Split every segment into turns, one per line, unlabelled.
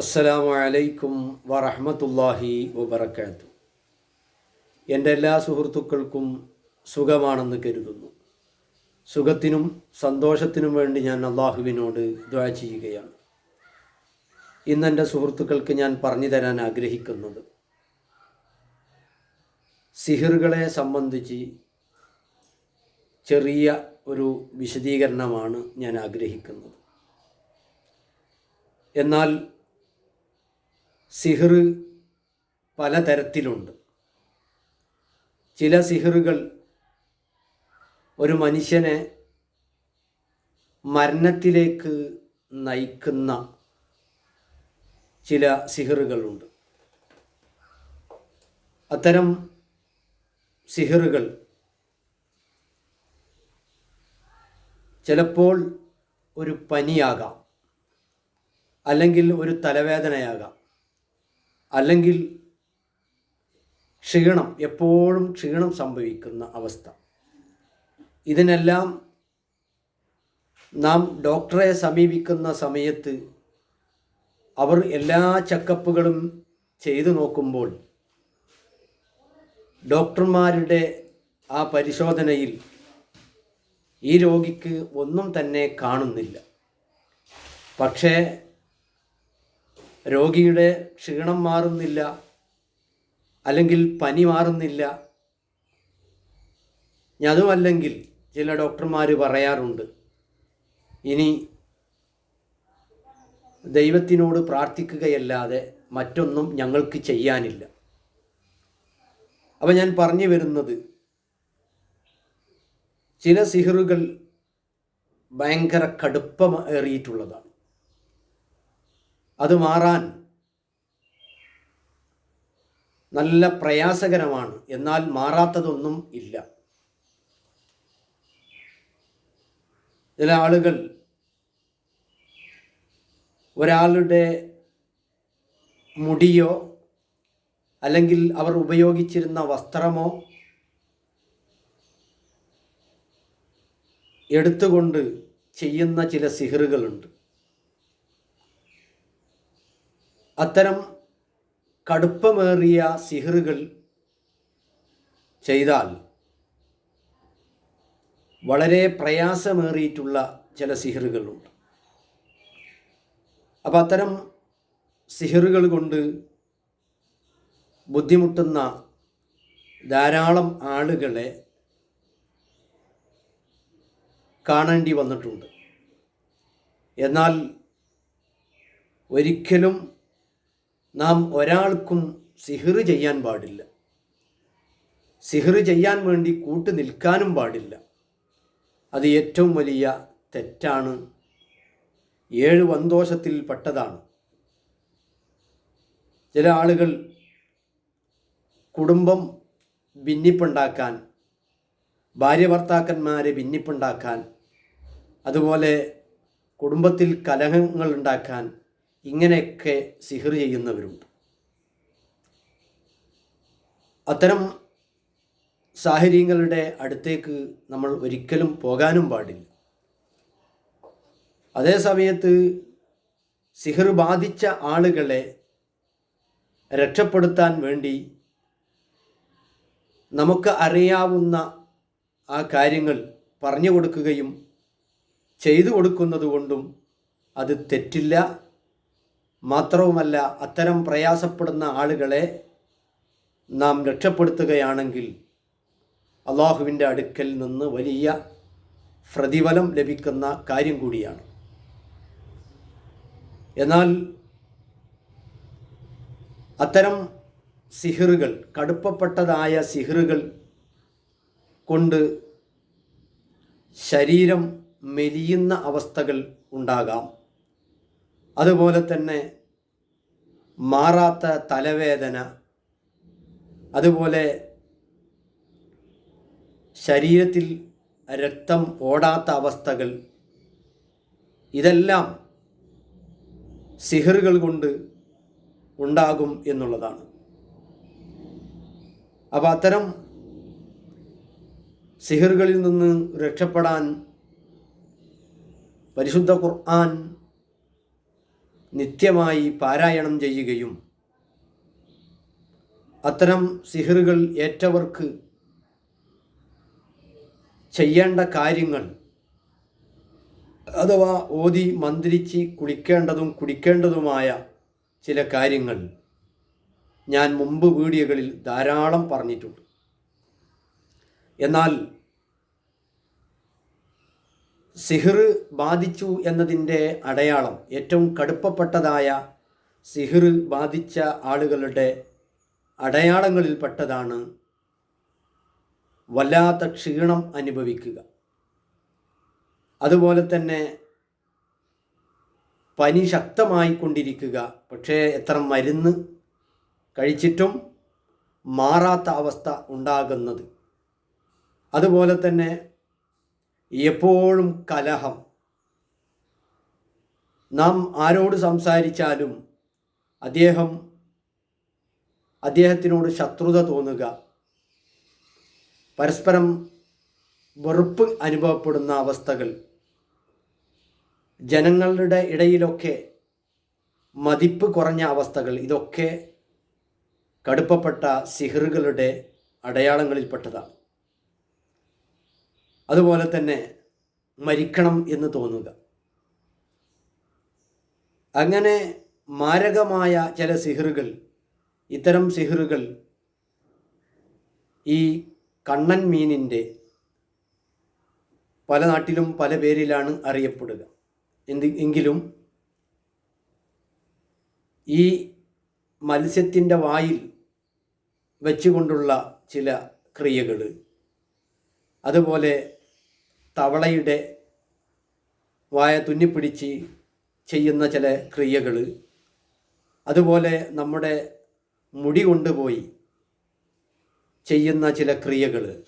അസ്സലാമു അലൈക്കും വറഹമത്തല്ലാഹി വബർക്കാത്തു എന്റെ എല്ലാ സുഹൃത്തുക്കൾക്കും സുഖമാണെന്ന് കരുതുന്നു. സുഖത്തിനും സന്തോഷത്തിനും വേണ്ടി ഞാൻ അള്ളാഹുവിനോട് ദ്വാ ചെയ്യുകയാണ്. ഇന്ന് എന്റെ സുഹൃത്തുക്കൾക്ക് ഞാൻ പറഞ്ഞു തരാൻ ആഗ്രഹിക്കുന്നത് സിഹിറുകളെ സംബന്ധിച്ച് ചെറിയ ഒരു വിശദീകരണമാണ് ഞാൻ ആഗ്രഹിക്കുന്നത്. എന്നാൽ സിഹിർ പലതരത്തിലുണ്ട്. ചില സിഹറുകൾ ഒരു മനുഷ്യനെ മരണത്തിലേക്ക് നയിക്കുന്ന ചില സിഹറുകളുണ്ട്. അത്തരം സിഹറുകൾ ചിലപ്പോൾ ഒരു പനിയാകാം അല്ലെങ്കിൽ ഒരു തലവേദനയാകാം. അല്ലെങ്കിൽ ക്ഷീണം എപ്പോഴും ക്ഷീണം സംഭവിക്കുന്ന അവസ്ഥ. ഇതിനെല്ലാം നാം ഡോക്ടറെ സമീപിക്കുന്ന സമയത്ത് അവർ എല്ലാ ചെക്കപ്പുകളും ചെയ്തു നോക്കുമ്പോൾ ഡോക്ടർമാരുടെ ആ പരിശോധനയിൽ ഈ രോഗിക്ക് ഒന്നും തന്നെ കാണുന്നില്ല. പക്ഷേ രോഗിയുടെ ക്ഷീണം മാറുന്നില്ല അല്ലെങ്കിൽ പനി മാറുന്നില്ല. അതുമല്ലെങ്കിൽ ചില ഡോക്ടർമാർ പറയാറുണ്ട് ഇനി ദൈവത്തിനോട് പ്രാർത്ഥിക്കുകയല്ലാതെ മറ്റൊന്നും ഞങ്ങൾക്ക് ചെയ്യാനില്ല. അപ്പം ഞാൻ പറഞ്ഞു വരുന്നത് ചില സിഹറുകൾ ഭയങ്കര കടുപ്പമേറിയിട്ടുള്ളതാണ്. അത് മാറാൻ നല്ല പ്രയാസകരമാണ്. എന്നാൽ മാറാത്തതൊന്നും ഇല്ല. ചില ആളുകൾ ഒരാളുടെ മുടിയോ അല്ലെങ്കിൽ അവർ ഉപയോഗിച്ചിരുന്ന വസ്ത്രമോ എടുത്തുകൊണ്ട് ചെയ്യുന്ന ചില സിഹറുകളുണ്ട്. അത്തരം കടുപ്പമേറിയ സിഹറുകൾ ചെയ്താൽ വളരെ പ്രയാസമേറിയിട്ടുള്ള ചില സിഹറുകളുണ്ട്. അപ്പം അത്തരം സിഹറുകൾ കൊണ്ട് ബുദ്ധിമുട്ടുന്ന ധാരാളം ആളുകളെ കാണേണ്ടി വന്നിട്ടുണ്ട്. എന്നാൽ ഒരിക്കലും നാം ഒരാൾക്കും സിഹിർ ചെയ്യാൻ പാടില്ല. സിഹിർ ചെയ്യാൻ വേണ്ടി കൂട്ടു നിൽക്കാനും പാടില്ല. അത് ഏറ്റവും വലിയ തെറ്റാണ്. ഏഴ് വന്തോഷത്തിൽ പെട്ടതാണ്. ചില ആളുകൾ കുടുംബം ഭിന്നിപ്പുണ്ടാക്കാൻ ഭാര്യ ഭർത്താക്കന്മാരെ ഭിന്നിപ്പുണ്ടാക്കാൻ അതുപോലെ കുടുംബത്തിൽ കലഹങ്ങൾ ഉണ്ടാക്കാൻ ഇങ്ങനെയൊക്കെ സിഹിർ ചെയ്യുന്നവരുണ്ട്. അത്തരം സാഹചര്യങ്ങളുടെ അടുത്തേക്ക് നമ്മൾ ഒരിക്കലും പോകാനും പാടില്ല. അതേ സമയത്ത് സിഹിർ ബാധിച്ച ആളുകളെ രക്ഷപ്പെടുത്താൻ വേണ്ടി നമുക്ക് അറിയാവുന്ന ആ കാര്യങ്ങൾ പറഞ്ഞു കൊടുക്കുകയും ചെയ്തു കൊടുക്കുന്നത് കൊണ്ടും അത് തെറ്റില്ല. മാത്രവുമല്ല അത്തരം പ്രയാസപ്പെടുന്ന ആളുകളെ നാം രക്ഷപ്പെടുത്തുകയാണെങ്കിൽ അള്ളാഹുവിന്റെ അടുക്കൽ നിന്ന് വലിയ പ്രതിഫലം ലഭിക്കുന്ന കാര്യം കൂടിയാണ്. എന്നാൽ അത്തരം സിഹിറുകൾ കടുപ്പപ്പെട്ടതായ സിഹിറുകൾ കൊണ്ട് ശരീരം മെലിയുന്ന അവസ്ഥകൾ ഉണ്ടാകാം. അതുപോലെ തന്നെ മാറാത്ത തലവേദന അതുപോലെ ശരീരത്തിൽ രക്തം ഓടാത്ത അവസ്ഥകൾ ഇതെല്ലാം സിഹറുകൾ കൊണ്ട് ഉണ്ടാകും എന്നുള്ളതാണ്. അപ്പോൾ അത്തരം സിഹറുകളിൽ നിന്ന് രക്ഷപ്പെടാൻ പരിശുദ്ധ ഖുർആൻ നിത്യമായി പാരായണം ചെയ്യുകയും അത്തരം സിഹറുകൾ ഏറ്റവർക്ക് ചെയ്യേണ്ട കാര്യങ്ങൾ അഥവാ ഓതി മന്ത്രിച്ച് കുളിക്കേണ്ടതും കുടിക്കേണ്ടതുമായ ചില കാര്യങ്ങൾ ഞാൻ മുമ്പ് വീഡിയോകളിൽ ധാരാളം പറഞ്ഞിട്ടുണ്ട്. എന്നാൽ സിഹിർ ബാധിച്ചു എന്നതിന്റെ അടയാളം ഏറ്റവും കടുപ്പപ്പെട്ടതായ സിഹിർ ബാധിച്ച ആളുകളുടെ അടയാളങ്ങളിൽപ്പെട്ടതാണ് വല്ലാത്ത ക്ഷീണം അനുഭവിക്കുക. അതുപോലെ തന്നെ പനി ശക്തമായി കൊണ്ടിരിക്കുക. പക്ഷേ എത്ര മരുന്ന് കഴിച്ചിട്ടും മാറാത്ത അവസ്ഥ ഉണ്ടാകുന്നത്. അതുപോലെ തന്നെ എപ്പോഴും കലഹം. നാം ആരോട് സംസാരിച്ചാലും അദ്ദേഹം അദ്ദേഹത്തിനോട് ശത്രുത തോന്നുക. പരസ്പരം വെറുപ്പ് അനുഭവപ്പെടുന്ന അവസ്ഥകൾ. ജനങ്ങളുടെ ഇടയിലൊക്കെ മതിപ്പ് കുറഞ്ഞ അവസ്ഥകൾ. ഇതൊക്കെ കടുപ്പപ്പെട്ട സിഹറുകളുടെ അടയാളങ്ങളിൽപ്പെട്ടതാണ്. അതുപോലെ തന്നെ മരിക്കണം എന്ന് തോന്നുക. അങ്ങനെ മാരകമായ ചില സിഹറുകൾ ഇത്തരം സിഹറുകൾ ഈ കണ്ണൻ മീനിന്റെ പല നാട്ടിലും പല പേരിലാണ് അറിയപ്പെടുക. എന്ത് എങ്കിലും ഈ മത്സ്യത്തിന്റെ വായിൽ വെച്ചുകൊണ്ടുള്ള ചില ക്രിയകൾ അതുപോലെ തവളയുടെ വായ തുന്നിപ്പിടിച്ച് ചെയ്യുന്ന ചില ക്രിയകൾ. അതുപോലെ നമ്മുടെ മുടി കൊണ്ടുപോയി ചെയ്യുന്ന ചില ക്രിയകൾ.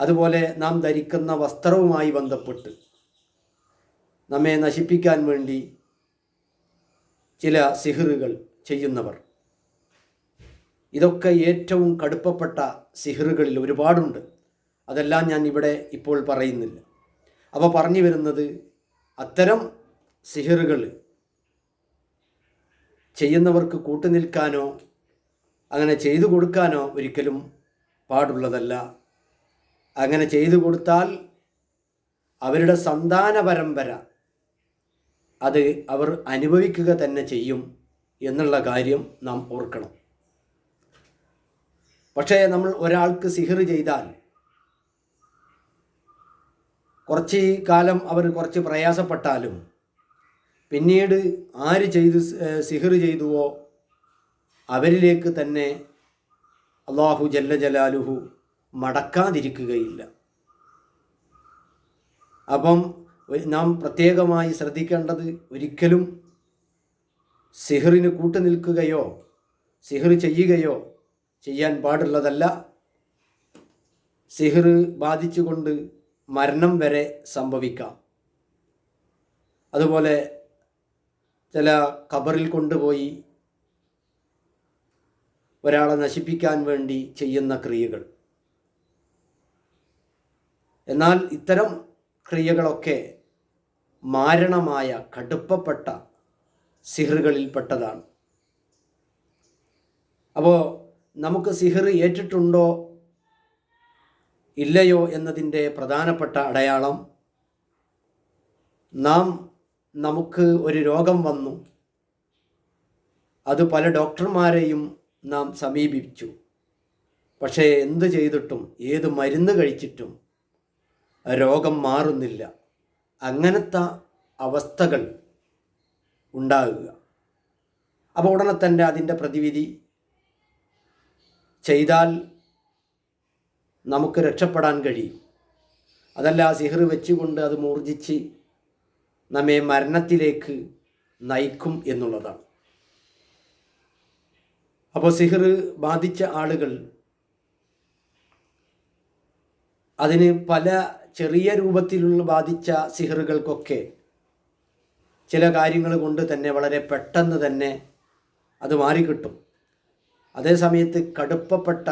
അതുപോലെ നാം ധരിക്കുന്ന വസ്ത്രവുമായി ബന്ധപ്പെട്ട് നമ്മെ നശിപ്പിക്കാൻ വേണ്ടി ചില സിഹറുകൾ ചെയ്യുന്നവർ. ഇതൊക്കെ ഏറ്റവും കടുപ്പപ്പെട്ട സിഹിറുകളിൽ ഒരുപാടുണ്ട്. അതെല്ലാം ഞാൻ ഇവിടെ ഇപ്പോൾ പറയുന്നില്ല. അപ്പോൾ പറഞ്ഞു വരുന്നത് അത്തരം സിഹിറുകൾ ചെയ്യുന്നവർക്ക് കൂട്ടുനിൽക്കാനോ അങ്ങനെ ചെയ്തു കൊടുക്കാനോ ഒരിക്കലും പാടുള്ളതല്ല. അങ്ങനെ ചെയ്തു കൊടുത്താൽ അവരുടെ സന്താന പരമ്പര അത് അവർ അനുഭവിക്കുക തന്നെ ചെയ്യും എന്നുള്ള കാര്യം നാം ഓർക്കണം. പക്ഷേ നമ്മൾ ഒരാൾക്ക് സിഹിർ ചെയ്താൽ കുറച്ച് കാലം അവർ കുറച്ച് പ്രയാസപ്പെട്ടാലും പിന്നീട് ആര് ചെയ്തു സിഹിർ ചെയ്തുവോ അവരിലേക്ക് തന്നെ അള്ളാഹു ജല്ല ജലാലുഹു മടക്കാതിരിക്കുകയില്ല. അപ്പം നാം പ്രത്യേകമായി ശ്രദ്ധിക്കേണ്ടത് ഒരിക്കലും സിഹറിന് കൂട്ടുനിൽക്കുകയോ സിഹർ ചെയ്യുകയോ ചെയ്യാൻ പാടുള്ളതല്ല. സിഹർ ബാധിച്ചുകൊണ്ട് മരണം വരെ സംഭവിക്കാം. അതുപോലെ ചില കബറിൽ കൊണ്ടുപോയി ഒരാളെ നശിപ്പിക്കാൻ വേണ്ടി ചെയ്യുന്ന ക്രിയകൾ. എന്നാൽ ഇത്തരം ക്രിയകളൊക്കെ മാരണമായ കടുപ്പപ്പെട്ട സിഹറുകളിൽപ്പെട്ടതാണ്. അപ്പോൾ നമുക്ക് സിഹർ ഏറ്റിട്ടുണ്ടോ ഇല്ലയോ എന്നതിന്റെ പ്രധാനപ്പെട്ട അടയാളം നാം നമുക്ക് ഒരു രോഗം വന്നു. അത് പല ഡോക്ടർമാരെയും നാം സമീപിച്ചു. പക്ഷേ എന്ത് ചെയ്തിട്ടും ഏത് മരുന്ന് കഴിച്ചിട്ടും രോഗം മാറുന്നില്ല. അങ്ങനത്തെ അവസ്ഥകൾ ഉണ്ടാകുക. അപ്പോൾ ഉടനെ തന്നെ അതിന്റെ പ്രതിവിധി ചെയ്താൽ നമുക്ക് രക്ഷപ്പെടാൻ കഴിയും. അതല്ല സിഹർ വെച്ചുകൊണ്ട് അത് മൂർജിച്ച് നമ്മെ മരണത്തിലേക്ക് നയിക്കും എന്നുള്ളതാണ്. അപ്പോൾ സിഹർ ബാധിച്ച ആളുകൾ അതിന് പല ചെറിയ രൂപത്തിലുള്ള ബാധിച്ച സിഹറുകൾക്കൊക്കെ ചില കാര്യങ്ങൾ കൊണ്ട് തന്നെ വളരെ പെട്ടെന്ന് തന്നെ അത് മാറിക്കിട്ടും. അതേസമയത്ത് കടുപ്പപ്പെട്ട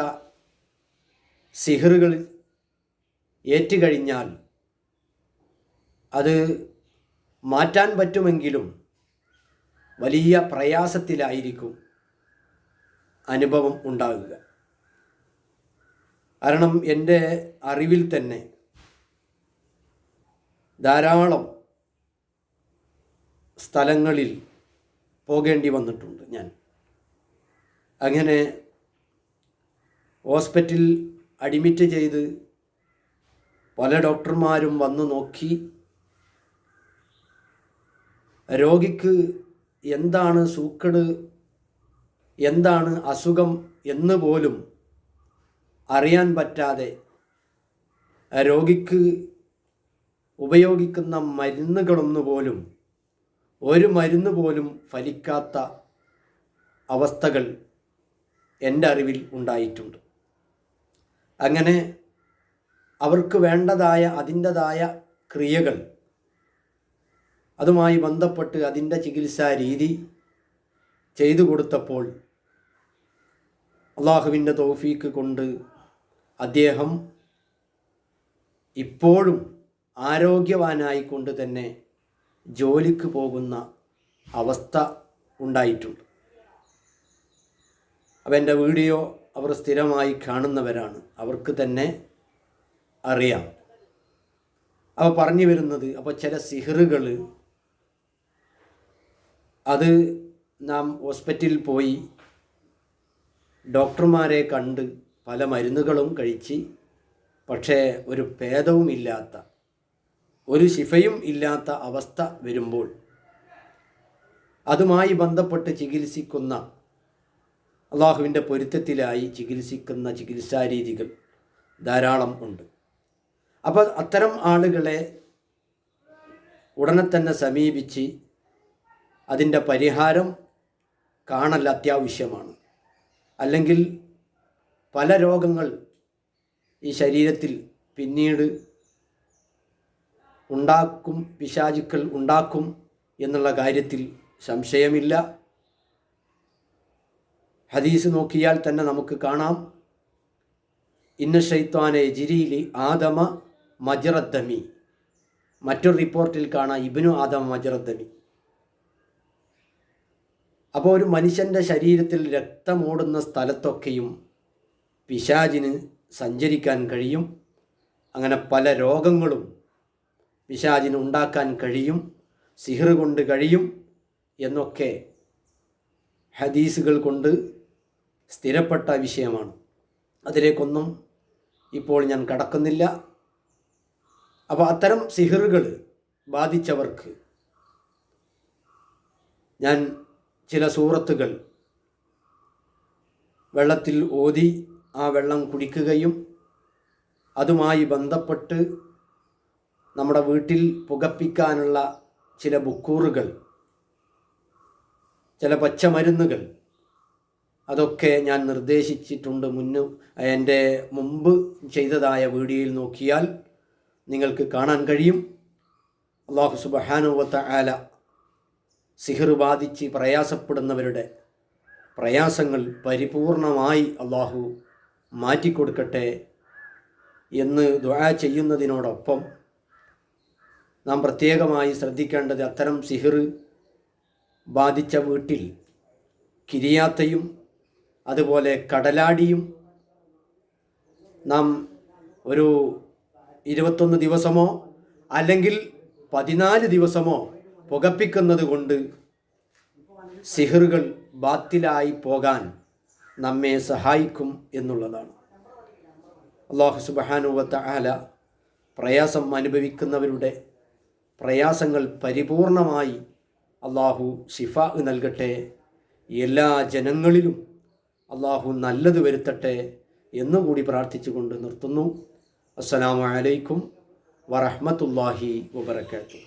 സിഹറുകൾ ഏറ്റുകഴിഞ്ഞാൽ അത് മാറ്റാൻ പറ്റുമെങ്കിലും വലിയ പ്രയാസത്തിലായിരിക്കും അനുഭവം ഉണ്ടാകുക. കാരണം എന്റെ അറിവിൽ തന്നെ ധാരാളം സ്ഥലങ്ങളിൽ പോകേണ്ടി വന്നിട്ടുണ്ട് ഞാൻ. അങ്ങനെ ഹോസ്പിറ്റലിൽ അഡ്മിറ്റ് ചെയ്ത് പല ഡോക്ടർമാരും വന്ന് നോക്കി. രോഗിക്ക് എന്താണ് സൂക്കട് എന്താണ് അസുഖം എന്ന് പോലും അറിയാൻ പറ്റാതെ രോഗിക്ക് ഉപയോഗിക്കുന്ന മരുന്നുകളൊന്നു പോലും ഒരു മരുന്ന് പോലും ഫലിക്കാത്ത അവസ്ഥകൾ എന്റെ അറിവിൽ ഉണ്ടായിട്ടുണ്ട്. അങ്ങനെ അവർക്ക് വേണ്ടതായ അതിന്റെതായ ക്രിയകൾ അതുമായി ബന്ധപ്പെട്ട് അതിന്റെ ചികിത്സാ രീതി ചെയ്തു കൊടുത്തപ്പോൾ അള്ളാഹുവിന്റെ തോഫീക്ക് കൊണ്ട് അദ്ദേഹം ഇപ്പോഴും ആരോഗ്യവാനായിക്കൊണ്ട് തന്നെ ജോലിക്ക് പോകുന്ന അവസ്ഥ ഉണ്ടായിട്ടുണ്ട്. അപ്പം എന്റെ വീഡിയോ അവർ സ്ഥിരമായി കാണുന്നവരാണ്. അവർക്ക് തന്നെ അറിയാം. അവ പറഞ്ഞു വരുന്നത് അപ്പോൾ ചില സിഹറുകൾ അത് നാം ഹോസ്പിറ്റലിൽ പോയി ഡോക്ടർമാരെ കണ്ട് പല മരുന്നുകളും കഴിച്ച് പക്ഷേ ഒരു ഭേദവുമില്ലാത്ത ഒരു ശിഫയും ഇല്ലാത്ത അവസ്ഥ വരുമ്പോൾ അതുമായി ബന്ധപ്പെട്ട് ചികിത്സിക്കുന്ന അള്ളാഹുവിന്റെ പൊരുത്തത്തിലായി ചികിത്സിക്കുന്ന ചികിത്സാരീതികൾ ധാരാളം ഉണ്ട്. അപ്പോൾ അത്തരം ആളുകളെ ഉടനെ തന്നെ സമീപിച്ച് അതിന്റെ പരിഹാരം കാണൽ അത്യാവശ്യമാണ്. അല്ലെങ്കിൽ പല രോഗങ്ങൾ ഈ ശരീരത്തിൽ പിന്നീട് ഉണ്ടാക്കും പിശാചുക്കൾ ഉണ്ടാക്കും എന്നുള്ള കാര്യത്തിൽ സംശയമില്ല. ഹദീസ് നോക്കിയാൽ തന്നെ നമുക്ക് കാണാം. ഇന്ന ഷൈത്വാനെ ജിരിയിലി ആദമ മജറദ്ദമി. മറ്റൊരു റിപ്പോർട്ടിൽ കാണാം ഇബിനു ആദമ മജറദ്ദമി. അപ്പോൾ ഒരു മനുഷ്യന്റെ ശരീരത്തിൽ രക്തമോടുന്ന സ്ഥലത്തൊക്കെയും പിശാചിന് സഞ്ചരിക്കാൻ കഴിയും. അങ്ങനെ പല രോഗങ്ങളും പിശാചിന് ഉണ്ടാക്കാൻ കഴിയും. സിഹർ കൊണ്ട് കഴിയും എന്നൊക്കെ ഹദീസുകൾ കൊണ്ട് സ്ഥിരപ്പെട്ട വിഷയമാണ്. അതിലേക്കൊന്നും ഇപ്പോൾ ഞാൻ കടക്കുന്നില്ല. അപ്പോൾ അത്തരം സിഹറുകൾ ബാധിച്ചവർക്ക് ഞാൻ ചില സൂറത്തുകൾ വെള്ളത്തിൽ ഓതി ആ വെള്ളം കുടിക്കുകയും അതുമായി ബന്ധപ്പെട്ട് നമ്മുടെ വീട്ടിൽ പുകപ്പിക്കാനുള്ള ചില ബുക്കൂറുകൾ ചില പച്ചമരുന്നുകൾ അതൊക്കെ ഞാൻ നിർദ്ദേശിച്ചിട്ടുണ്ട് മുന്നു എന്റെ മുമ്പ് ചെയ്തതായ വീഡിയോയിൽ നോക്കിയാൽ നിങ്ങൾക്ക് കാണാൻ കഴിയും. അള്ളാഹു സുബഹാനുവത്ത ആല സിഹർ ബാധിച്ച് പ്രയാസപ്പെടുന്നവരുടെ പ്രയാസങ്ങൾ പരിപൂർണമായി അള്ളാഹു മാറ്റിക്കൊടുക്കട്ടെ എന്ന് ദ്വാ ചെയ്യുന്നതിനോടൊപ്പം നാം പ്രത്യേകമായി ശ്രദ്ധിക്കേണ്ടത് അത്തരം സിഹിർ ബാധിച്ച വീട്ടിൽ കിരിയാത്തയും അതുപോലെ കടലാടിയും നാം ഒരു ഇരുപത്തൊന്ന് ദിവസമോ അല്ലെങ്കിൽ പതിനാല് ദിവസമോ പുകപ്പിക്കുന്നത് കൊണ്ട് സിഹറുകൾ ബാത്തിലായി പോകാൻ നമ്മെ സഹായിക്കും എന്നുള്ളതാണ്. അള്ളാഹു സുബാനുവത്ത ആല പ്രയാസം അനുഭവിക്കുന്നവരുടെ പ്രയാസങ്ങൾ പരിപൂർണമായി അള്ളാഹു ഷിഫ നൽകട്ടെ. എല്ലാ ജനങ്ങളിലും അള്ളാഹു നല്ലത് വരുത്തട്ടെ എന്നുകൂടി പ്രാർത്ഥിച്ചുകൊണ്ട് നിർത്തുന്നു. അസ്സലാമലൈക്കും വറഹമത്തല്ലാഹി വബർക്കാത്തു